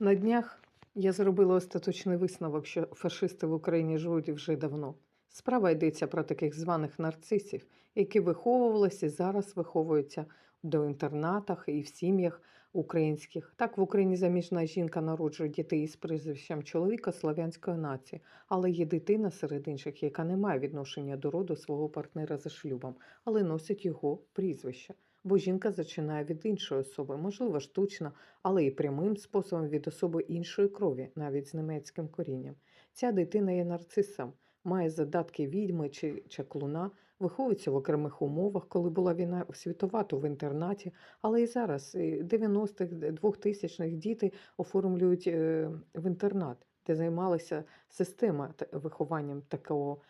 На днях я зробила остаточний висновок, що фашисти в Україні живуть вже давно. Справа йдеться про таких званих нарцисів, які виховувалися і зараз виховуються до інтернатах і в сім'ях українських. Так в Україні заміжна жінка народжує дітей із прізвищем чоловіка славянської нації, але є дитина серед інших, яка не має відношення до роду свого партнера за шлюбом, але носить його прізвище. Бо жінка зачинає від іншої особи, можливо, штучно, але і прямим способом від особи іншої крові, навіть з німецьким корінням. Ця дитина є нарцисом, має задатки відьми чи чаклуна, виховується в окремих умовах, коли була війна світова, то в інтернаті, але і зараз і 90-х, 2000-х діти оформлюють е, в інтернат, де займалася система вихованням такого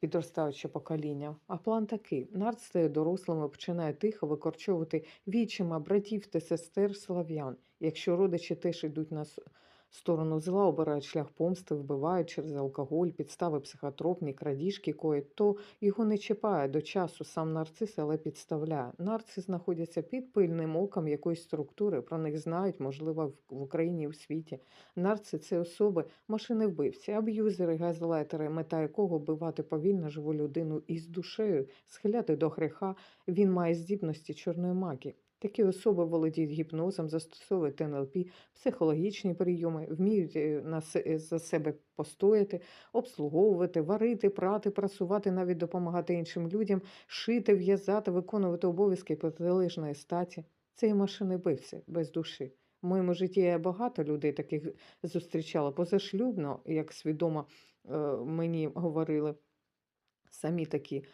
підростаючого покоління. А план такий: нарт стає дорослими, починає тихо викорчовувати вічима, братів та сестер слав'ян. Якщо родичі теж йдуть на сторону зла, обирають шлях помсти, вбивають через алкоголь, підстави психотропні, крадіжки коять, то його не чіпає до часу сам нарцис, але підставляє. Нарцис знаходяться під пильним оком якоїсь структури, про них знають, можливо, в- Україні і в світі. Нарци це особи, машини вбивці, аб'юзери, газлайтери, мета якого вбивати повільно живу людину із душею, схиляти до гріха. Він має здібності чорної магії. Такі особи володіють гіпнозом, застосовують НЛП, психологічні прийоми, вміють е, на е, за себе постояти, обслуговувати, варити, прати, прасувати, навіть допомагати іншим людям, шити, в'язати, виконувати обов'язки протилежної статі. Це і машини вбивці без душі. В моєму житті я багато людей таких зустрічала позашлюбно, як свідомо е, мені говорили самі такі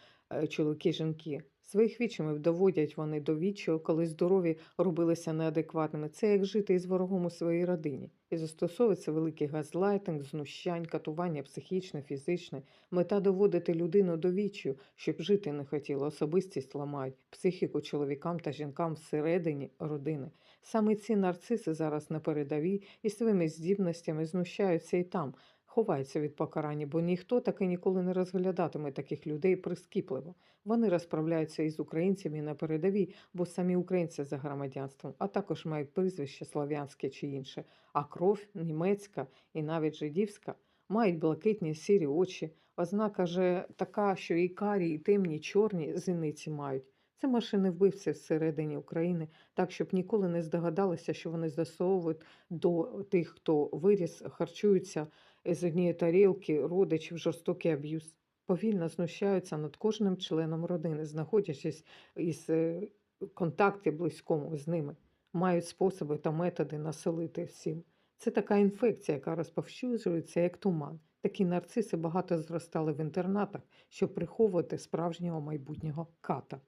чоловіки, жінки. Своїх вічимів доводять вони до вічого, коли здорові робилися неадекватними. Це як жити із ворогом у своїй родині. І застосовується великий газлайтинг, знущань, катування психічне, фізичне. Мета доводити людину до вічю, щоб жити не хотіло. Особистість ламають, психіку чоловікам та жінкам всередині родини. Саме ці нарциси зараз на передовій і своїми здібностями знущаються і там, ховаються від покарання, бо ніхто таки ніколи не розглядатиме таких людей прискіпливо. Вони розправляються із українцями на передовій, бо самі українці за громадянством, а також мають прізвище слав'янське чи інше, а кров німецька і навіть жидівська. Мають блакитні сірі очі, ознака же така, що і карі, і темні, і чорні зіниці мають. Це машини вбивці всередині України, так щоб ніколи не здогадалися, що вони засовують до тих, хто виріс, харчуються з однієї тарілки, родичів, жорстокий аб'юз. Повільно знущаються над кожним членом родини, знаходячись із е, контакті близькому з ними, мають способи та методи населити всім. Це така інфекція, яка розповсюджується як туман. Такі нарциси багато зростали в інтернатах, щоб приховувати справжнього майбутнього ката.